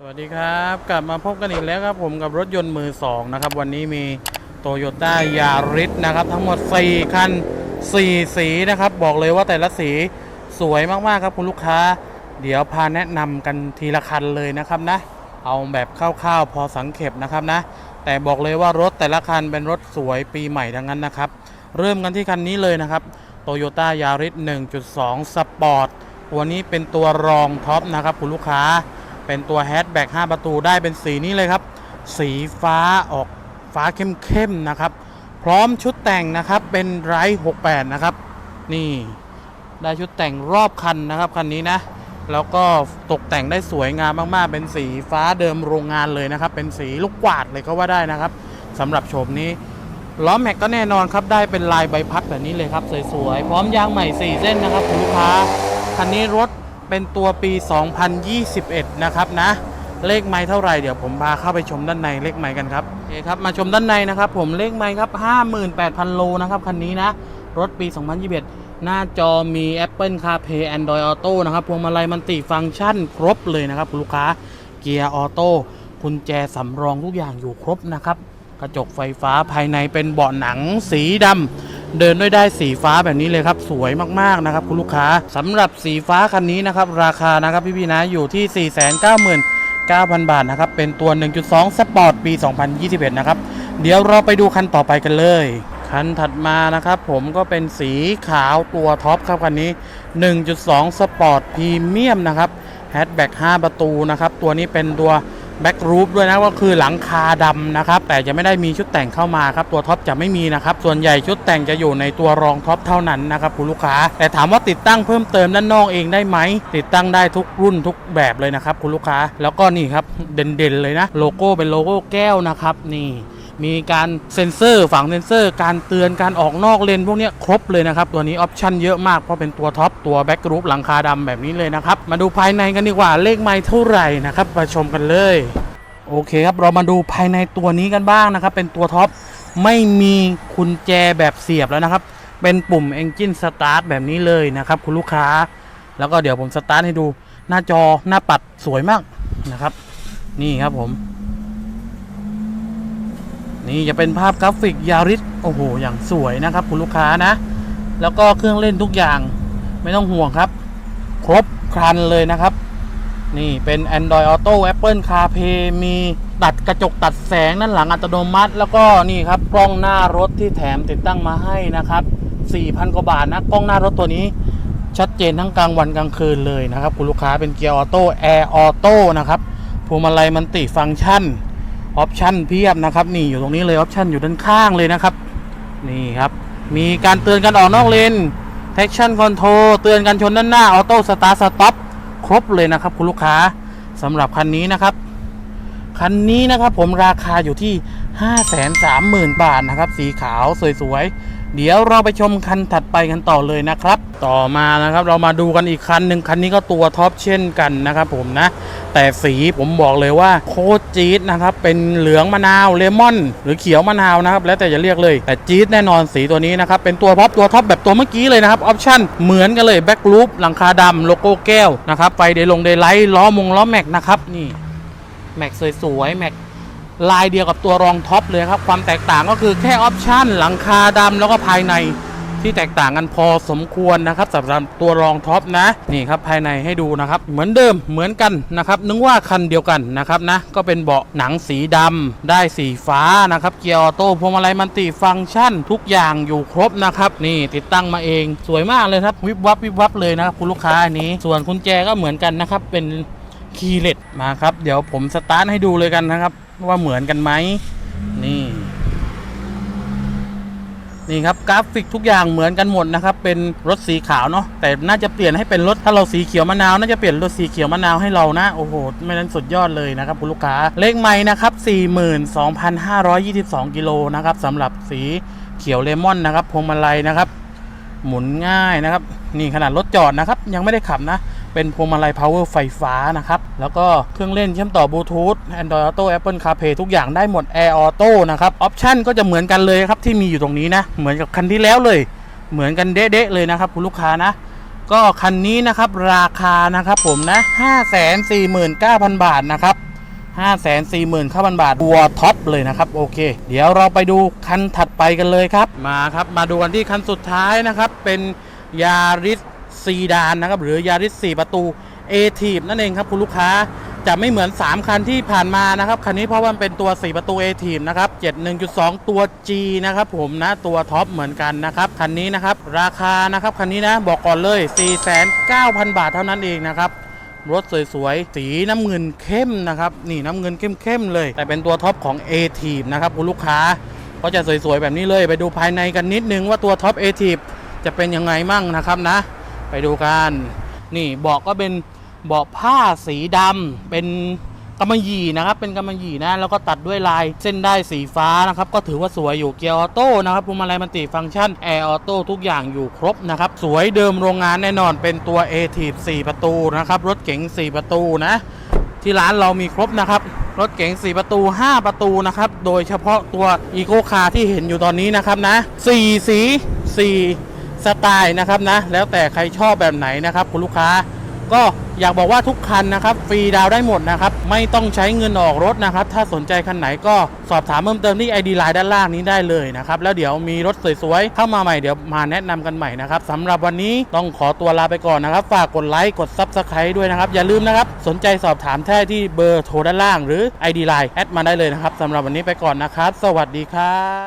สวัสดีครับ กลับมาพบกันอีกแล้วครับผมกับรถยนต์มือสองนะครับ วันนี้มีโตโยต้ายาริสนะครับ ทั้งหมด 4 คัน 4 สีนะครับ บอกเลยว่าแต่ละสีสวยมากๆครับคุณลูกค้า เดี๋ยวพาแนะนำกันทีละคันเลยนะครับนะ เอาแบบคร่าวๆพอสังเขปนะครับนะ แต่บอกเลยว่ารถแต่ละคันเป็นรถสวยปีใหม่ทั้งนั้นนะครับ เริ่มกันที่คันนี้เลยนะครับโตโยต้ายาริส1.2สปอร์ตตัวนี้เป็นตัวรองท็อปนะครับคุณลูกค้า เป็นตัวแฮชแบ็ก5ประตูได้เป็นสีนี้เลยครับ สีฟ้าออกฟ้าเข้มๆนะครับ พร้อมชุดแต่งนะครับเป็นไร68 นะครับ นี่ได้ชุดแต่งรอบคันนะครับคันนี้นะแล้วก็ตกแต่งได้สวยงามมากๆ เป็นสีฟ้าเดิมโรงงานเลยนะครับ เป็นสีลูกกวาดเลยก็ว่าได้นะครับสำหรับโฉมนี้ล้อแม็กก็แน่นอนครับได้เป็นลายใบพัดแบบนี้เลยครับ สวยๆ พร้อมยางใหม่ 4 เส้นนะครับคุณลูกค้าคันนี้รถ เป็นตัวปี 2021 นะครับนะ เลขไม้เท่าไหร่เดี๋ยวผมพาเข้าไปชมด้านในเลขไม้กันครับโอเคครับมาชมด้านในนะครับผมเลขไม้ครับ 58,000 โลนะครับคันนี้นะ รถปี 2021 หน้าจอมี Apple CarPlay Android Auto นะครับพวงมาลัยมันติฟังก์ชันครบเลยนะครับคุณลูกค้าเกียร์ออโต้กุญแจสำรองทุกอย่างอยู่ครบนะครับ กระจกไฟฟ้าภายในเป็นเบาะหนังสีดำ เดินด้วยได้สีฟ้าแบบนี้เลยครับสวยมากๆนะครับคุณลูกค้าสำหรับสีฟ้าคันนี้นะครับราคานะครับพี่ๆนะอยู่ที่ 499,000 บาทนะครับ เป็นตัว 1.2 สปอร์ต ปี 2021 นะครับ เดี๋ยวเราไปดูคันต่อไปกันเลย คันถัดมานะครับผมก็เป็นสีขาวตัวท็อปครับคันนี้ 1.2 สปอร์ตพรีเมียมนะครับแฮชแบ็ก5ประตูนะครับ ตัวนี้เป็นตัว แบ็กรูฟด้วยนะก็คือหลังคาดำนะครับ แต่จะไม่ได้มีชุดแต่งเข้ามาครับ ตัวท็อปจะไม่มีนะครับ ส่วนใหญ่ชุดแต่งจะอยู่ในตัวรองท็อปเท่านั้นนะครับคุณลูกค้า แต่ถามว่าติดตั้งเพิ่มเติมด้านนอกเองได้ไหม ติดตั้งได้ทุกรุ่นทุกแบบเลยนะครับคุณลูกค้า แล้วก็นี่ครับเด่นๆเลยนะ โลโก้เป็นโลโก้แก้วนะครับนี่ มีการเซ็นเซอร์ฝังเซ็นเซอร์ การเตือนการออกนอกเลนพวกนี้ครบเลยนะครับ ตัวนี้ออปชั่นเยอะมากเพราะเป็นตัวท็อปตัวแบ็กกรุ๊ปหลังคาดำแบบนี้เลยนะครับ มาดูภายในกันดีกว่าเลขไม้เท่าไหร่นะครับมาชมกันเลยโอเคครับเรามาดูภายในตัวนี้กันบ้างนะครับ เป็นตัวท็อปไม่มีกุญแจแบบเสียบแล้วนะครับ เป็นปุ่ม Engine Start แบบนี้เลยนะครับ คุณลูกค้า แล้วก็เดี๋ยวผมสตาร์ทให้ดูหน้าจอหน้าปัดสวยมากนะครับ นี่ครับผม นี่จะเป็นภาพกราฟิกยาริสโอ้โห อย่างสวยนะครับ คุณลูกค้านะ แล้วก็เครื่องเล่นทุกอย่างไม่ต้องห่วงครับ ครบครันเลยนะครับ นี่เป็น Android Auto Apple CarPlay มีตัดกระจกตัดแสงด้านหลังอัตโนมัติ แล้วก็นี่ครับกล้องหน้ารถที่แถมติดตั้งมาให้นะครับ 4,000 กว่าบาทนะกล้องหน้ารถตัวนี้ชัดเจนทั้งกลางวันกลางคืนเลยนะครับ คุณลูกค้าเป็นเกียร์ออโต้แอร์ออโต้นะครับพวงมาลัยมันติฟังก์ชัน ออปชันเพียบนะครับ นี่อยู่ตรงนี้เลยออปชันอยู่ด้านข้างเลยนะครับ นี่ครับ มีการเตือนการออกนอกเลน traction control เตือนการชนด้านหน้าออโต้สตาร์สต็อปครบเลยนะครับ คุณลูกค้าสำหรับคันนี้นะครับ คันนี้นะครับผมราคาอยู่ที่ 530,000 บาทนะครับ สีขาวสวยๆ เดี๋ยวเราไปชมคันถัดไปกันต่อเลยนะครับ ต่อมานะครับเรามาดูกันอีกคันหนึ่งคันนี้ก็ตัวท็อปเช่นกันนะครับผมนะ แต่สีผมบอกเลยว่าโคตรจี๊ดนะครับ เป็นเหลืองมะนาวเลมอน หรือเขียวมะนาวนะครับ แล้วแต่จะเรียกเลย แต่จี๊ดแน่นอนสีตัวนี้นะครับ เป็นตัวท็อปตัวท็อปแบบตัวเมื่อกี้เลยนะครับออปชั่นเหมือนกันเลยแบ็กลูปหลังคาดำโลโก้แก้วนะครับไฟเดลงเดย์ไลท์ล้อมงล้อแม็กนะครับนี่แม็กสวยๆแม็กลายเดียวกับตัวรองท็อปเลยครับความแตกต่างก็คือแค่ออปชั่นหลังคาดำแล้วก็ภายใน ที่แตกต่างกันพอสมควรนะครับสำหรับตัวรองท็อปนะนี่ครับภายในให้ดูนะครับเหมือนเดิมเหมือนกันนะครับนึกว่าคันเดียวกันนะครับนะก็เป็นเบาะหนังสีดำได้สีฟ้านะครับเกียร์ออโต้พวงมาลัยมันติฟังก์ชัน ทุกอย่างอยู่ครบนะครับนี่ติดตั้งมาเองสวยมากเลยครับวิบวับวิบวับเลยนะครับคุณลูกค้าอันนี้ ส่วนกุญแจก็เหมือนกันนะครับเป็นคีย์เลตมาครับ เดี๋ยวผมสตาร์ทให้ดูเลยกันนะครับ ว่าเหมือนกันไหมนี่ นี่ครับกราฟิกทุกอย่างเหมือนกันหมดนะครับเป็นรถสีขาวเนาะแต่น่าจะเปลี่ยนให้เป็นรถถ้าเราสีเขียวมะนาวน่าจะเปลี่ยนรถสีเขียวมะนาวให้เรานะโอ้โหไม่นั้นสุดยอดเลยนะครับคุณลูกค้าเลขไม้นะครับ42,522กิโลนะครับสำหรับสีเขียวเลมอนนะครับพวงมาลัยนะครับ หมุนง่ายนะครับ นี่ขนาดรถจอดนะครับ ยังไม่ได้ขับนะ เป็นพวงมาลัย power ไฟฟ้านะครับ แล้วก็เครื่องเล่นเชื่อมต่อบลูทูธ Android Auto Apple CarPlay ทุกอย่างได้หมด Air Auto นะครับ ออปชันก็จะเหมือนกันเลยครับที่มีอยู่ตรงนี้นะ เหมือนกับคันที่แล้วเลย เหมือนกันเด๊ะเลยนะครับคุณลูกค้านะก็คันนี้นะครับราคานะครับผมนะ 549,000 บาทนะครับ 5 4 0 0 0 0ข้าพันบาทตัวท็อปเลยนะครับโอเค เดี๋ยวเราไปดูคันถัดไปกันเลยครับ มาครับ มาดูกันที่คันสุดท้ายนะครับ เป็นยาริส ซีดานนะครับหรือยาริส4ประตูเอทีนั่นเองครับคุณลูกค้าจะไม่เหมือน 3 คันที่ผ่านมานะครับคันนี้เพราะว่ามันเป็นตัว 4 ประตู a ทีมนะครับ71.2 ตัว G นะครับผมนะตัวท็อปเหมือนกันนะครับคันนี้นะครับราคานะครับคันนี้นะบอกก่อนเลย 4,900บาทเท่านั้นเองนะครับรถสวยๆ สีน้ำเงินเข้มนะครับนี่น้ำเงินเข้มๆเลย แต่เป็นตัวท็อปของ a อทีมนะครับคุณลูกค้าก็จะสวยๆแบบนี้เลย ไปดูภายในกันนิดนึงว่าตัวท็อป a อทีมจะเป็นยังไงมั่งนะครับนะ ไปดูกันนี่เบอกก็เป็นเบาะผ้าสีดำเป็นกำมะหยี่นะครับ เป็นกำมะหยี่นะ แล้วก็ตัดด้วยลายเส้นได้สีฟ้านะครับ ก็ถือว่าสวยอยู่เกียร์ออโต้นะครับพวงมาลัยมันติฟังก์ชันแอร์ออโต้ทุกอย่างอยู่ครบนะครับ สวยเดิมโรงงานแน่นอนเป็นตัว a t i v 4ประตูนะครับ รถเก๋ง4 ประตูนะ ที่ร้านเรามีครบนะครับ รถเก๋ง4 ประตู 5 ประตูนะครับ โดยเฉพาะตัว e c o Car ที่เห็นอยู่ตอนนี้นะครับนะ4สี4 สไตล์นะครับนะ แล้วแต่ใครชอบแบบไหนนะครับคุณลูกค้า ก็อยากบอกว่าทุกคันนะครับฟรีดาวได้หมดนะครับ ไม่ต้องใช้เงินออกรถนะครับ ถ้าสนใจคันไหนก็สอบถามเพิ่มเติมที่ ID Line ด้านล่างนี้ได้เลยนะครับ แล้วเดี๋ยวมีรถสวยๆ เข้ามาใหม่เดี๋ยวมาแนะนำกันใหม่นะครับสำหรับวันนี้ต้องขอตัวลาไปก่อนนะครับ ฝากกดไลค์กด Subscribe ด้วยนะครับ อย่าลืมนะครับ สนใจสอบถามแท้ที่เบอร์โทรด้านล่างหรือ ID Line แอดมาได้เลยนะครับสำหรับวันนี้ไปก่อนนะครับ สวัสดีครับ